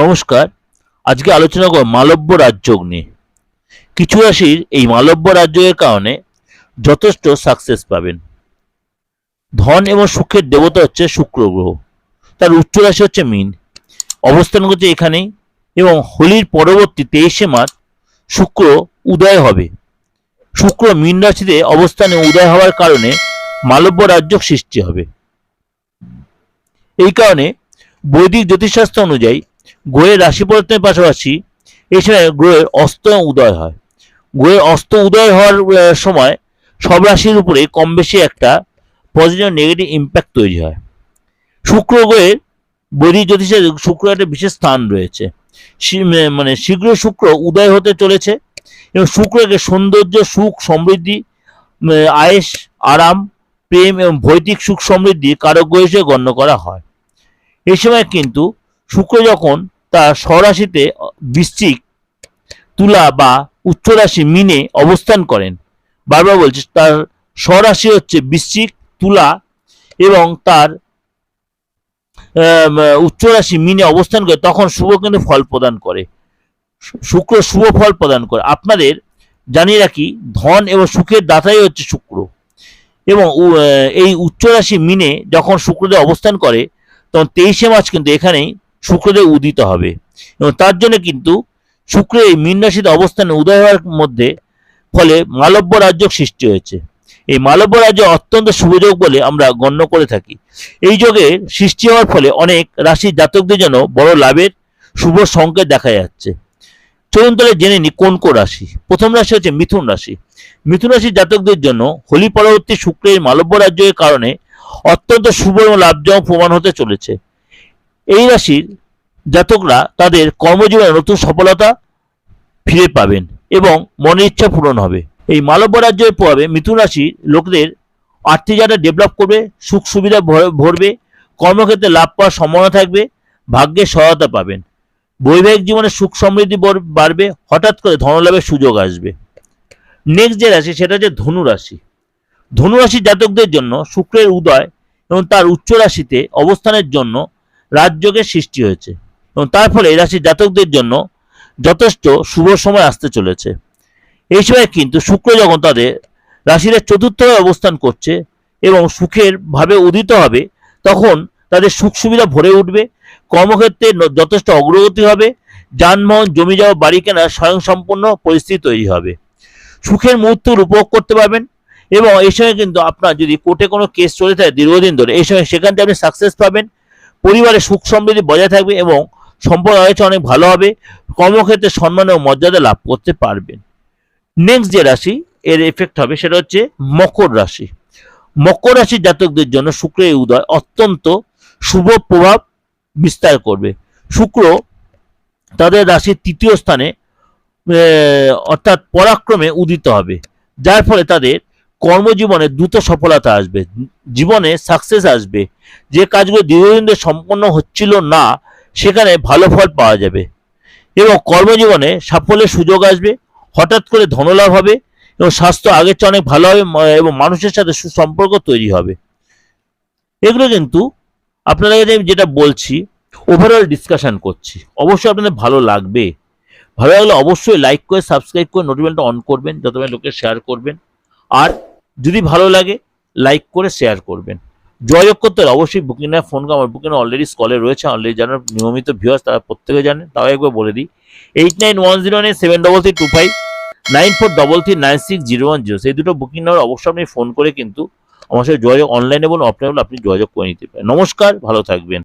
নমস্কার। আজকে আলোচনা করব মালব্য রাজযোগ নিয়ে। কিছু রাশির এই মালব্য রাজযোগের কারণে যথেষ্ট সাকসেস পাবেন। ধন এবং সুখের দেবতা হচ্ছে শুক্র গ্রহ। তার উচ্চ রাশি হচ্ছে মিন। অবস্থান করছে এখানেই এবং হোলির পরবর্তী তেইশে মার্চ শুক্র উদয় হবে। শুক্র মীন রাশিতে অবস্থানে উদয় হওয়ার কারণে মালব্য রাজ্য সৃষ্টি হবে। এই কারণে বৈদিক জ্যোতিষশাস্ত্র অনুযায়ী গ্রহের রাশি পরিবর্তনের পাশাপাশি এই সময় গ্রহের অস্ত উদয় হয়। গ্রহের অস্ত উদয় হওয়ার সময় সব রাশির উপরে কম বেশি একটা পজিটিভ নেগেটিভ ইম্প্যাক্ট তৈরি হয়। শুক্র গ্রহের বৈদিক জ্যোতিষে শুক্র একটা বিশেষ স্থান রয়েছে। মানে শীঘ্র শুক্র উদয় হতে চলেছে এবং শুক্রকে সৌন্দর্য, সুখ, সমৃদ্ধি আয়েস আরাম, প্রেম এবং ভৌতিক সুখ সমৃদ্ধি কারক হিসেবে গণ্য করা হয়। এই সময় কিন্তু শুক্র যখন তার স্বরাশিতে বৃশ্চিক তুলা বা উচ্চ রাশি মিনে অবস্থান করেন। বারবার বলছি তার স্বরাশি হচ্ছে বৃশ্চিক তুলা এবং তার আম, উচ্চ রাশি মিনে অবস্থান করে তখন শুভ কিন্তু ফল প্রদান করে। শুক্র শুভ ফল প্রদান করে। আপনাদের জানিয়ে রাখি ধন এবং সুখের দাতাই হচ্ছে শুক্র। এবং এই উচ্চ রাশি মিনে যখন শুক্রদেব অবস্থান করে তখন তেইশে মার্চ কিন্তু এখানেই শুক্রদেব উদিত হবে। এবং তার জন্য কিন্তু শুক্র এই মীন রাশিতে অবস্থানে উদয় হওয়ার মধ্যে ফলে মালব্য রাজ্য সৃষ্টি হয়েছে। এই মালব্য রাজ্য অত্যন্ত শুভযোগ বলে আমরা গণ্য করে থাকি। এই যোগের সৃষ্টি হওয়ার ফলে অনেক রাশির জাতকদের জন্য বড় লাভের শুভ সংকেত দেখা যাচ্ছে। চলুন তাহলে জেনে নি কোন কোন রাশি। প্রথম রাশি হচ্ছে মিথুন রাশি। মিথুন রাশির জাতকদের জন্য হোলি পরবর্তী শুক্রের মালব্য রাজ্যের কারণে অত্যন্ত শুভ এবং লাভজনক প্রমাণ হতে চলেছে। এই রাশির জাতকরা তাদের কর্মজীবনে নতুন সফলতা ফিরে পাবেন এবং মনের ইচ্ছা পূরণ হবে। এই মালব্য রাজ্যের প্রভাবে মিথুন রাশি লোকদের আর্থিক যারা ডেভেলপ করবে, সুখ সুবিধা ভর- ভরবে, কর্মক্ষেত্রে লাভ পাওয়ার সম্ভাবনা থাকবে, ভাগ্যে সহায়তা পাবেন। বৈবাহিক জীবনে সুখ সমৃদ্ধি বাড়বে, হঠাৎ করে ধনলাভের সুযোগ আসবে। নেক্সট যে রাশি সেটা হচ্ছে ধনু রাশি। ধনু রাশির জাতকদের জন্য শুক্রের উদয় এবং তার উচ্চ রাশিতে অবস্থানের জন্য রাজযোগের সৃষ্টি হয়েছে। এবং তার ফলে এই রাশির জাতকদের জন্য যথেষ্ট শুভ সময় আসতে চলেছে। এই সময় কিন্তু শুক্র যখন তাদের রাশির চতুর্থ অবস্থান করছে এবং সুখের ভাবে উদিত হবে, তখন তাদের সুখ সুবিধা ভরে উঠবে। কর্মক্ষেত্রে যথেষ্ট অগ্রগতি হবে। যানবাহন, জমি যাওয়া, বাড়ি কেনা স্বয়ংসম্পূর্ণ পরিস্থিতি তৈরি হবে। সুখের মুহূর্ত উপভোগ করতে পারবেন এবং এই সময় কিন্তু আপনার যদি কোর্টে কোনো কেস চলে থাকে দীর্ঘদিন ধরে, এই সময় সেখান থেকে আপনি সাকসেস পাবেন। পরিবারে সুখ সমৃদ্ধি বজায় থাকবে এবং সম্পর্ক হয়েছে অনেক ভালো হবে। কর্মক্ষেত্রে সম্মান ও মর্যাদা লাভ করতে পারবেন নেক্সট যে রাশি, এর এফেক্ট হবে সেটা হচ্ছে মকর রাশি। মকর রাশির জাতকদের জন্য শুক্রের উদয় অত্যন্ত শুভ প্রভাব বিস্তার করবে। শুক্র তাদের রাশির তৃতীয় স্থানে অর্থাৎ পরাক্রমে উদিত হবে। যার ফলে তাদের কর্মজীবনে দ্রুত সফলতা আসবে, জীবনে সাকসেস আসবে, যে কাজগুলো দীর্ঘদিন ধরে সম্পন্ন হচ্ছিল না, সেখানে ভালো ফল পাওয়া যাবে। এবং কর্মজীবনে সাফল্যের সুযোগ আসবে, হঠাৎ করে ধনলাভ হবে এবং স্বাস্থ্য আগের চেয়ে অনেক ভালো হবে এবং মানুষের সাথে সুসম্পর্ক তৈরি হবে। এগুলো কিন্তু আপনাদের কাছে আমি যেটা বলছি ওভারঅল ডিসকাশন করছি। অবশ্যই আপনাদের ভালো লাগবে। ভালো লাগলে অবশ্যই লাইক করে সাবস্ক্রাইব করে নোটিফিকেশনটা অন করবেন যত লোকে শেয়ার করবেন। আর যদি ভালো লাগে লাইক করে শেয়ার করবেন। যোগাযোগ করতে হলে অবশ্যই বুকিং না ফোন আমার বুকিং অলরেডি স্কলে রয়েছে। অলরেডি যারা নিয়মিত ভিউয়ার্স তারা প্রত্যেকে জানেন তাও একবার বলে দিই। Eight nine one zero nine seven double three two five nine four double three nine six zero one zero সেই দুটো বুকিং নেওয়ার অবশ্যই আপনি ফোন করে কিন্তু আমার সাথে যোগাযোগ অনলাইন এবং অফলাইনে আপনি যোগাযোগ করে নিতে পারেন। নমস্কার, ভালো থাকবেন।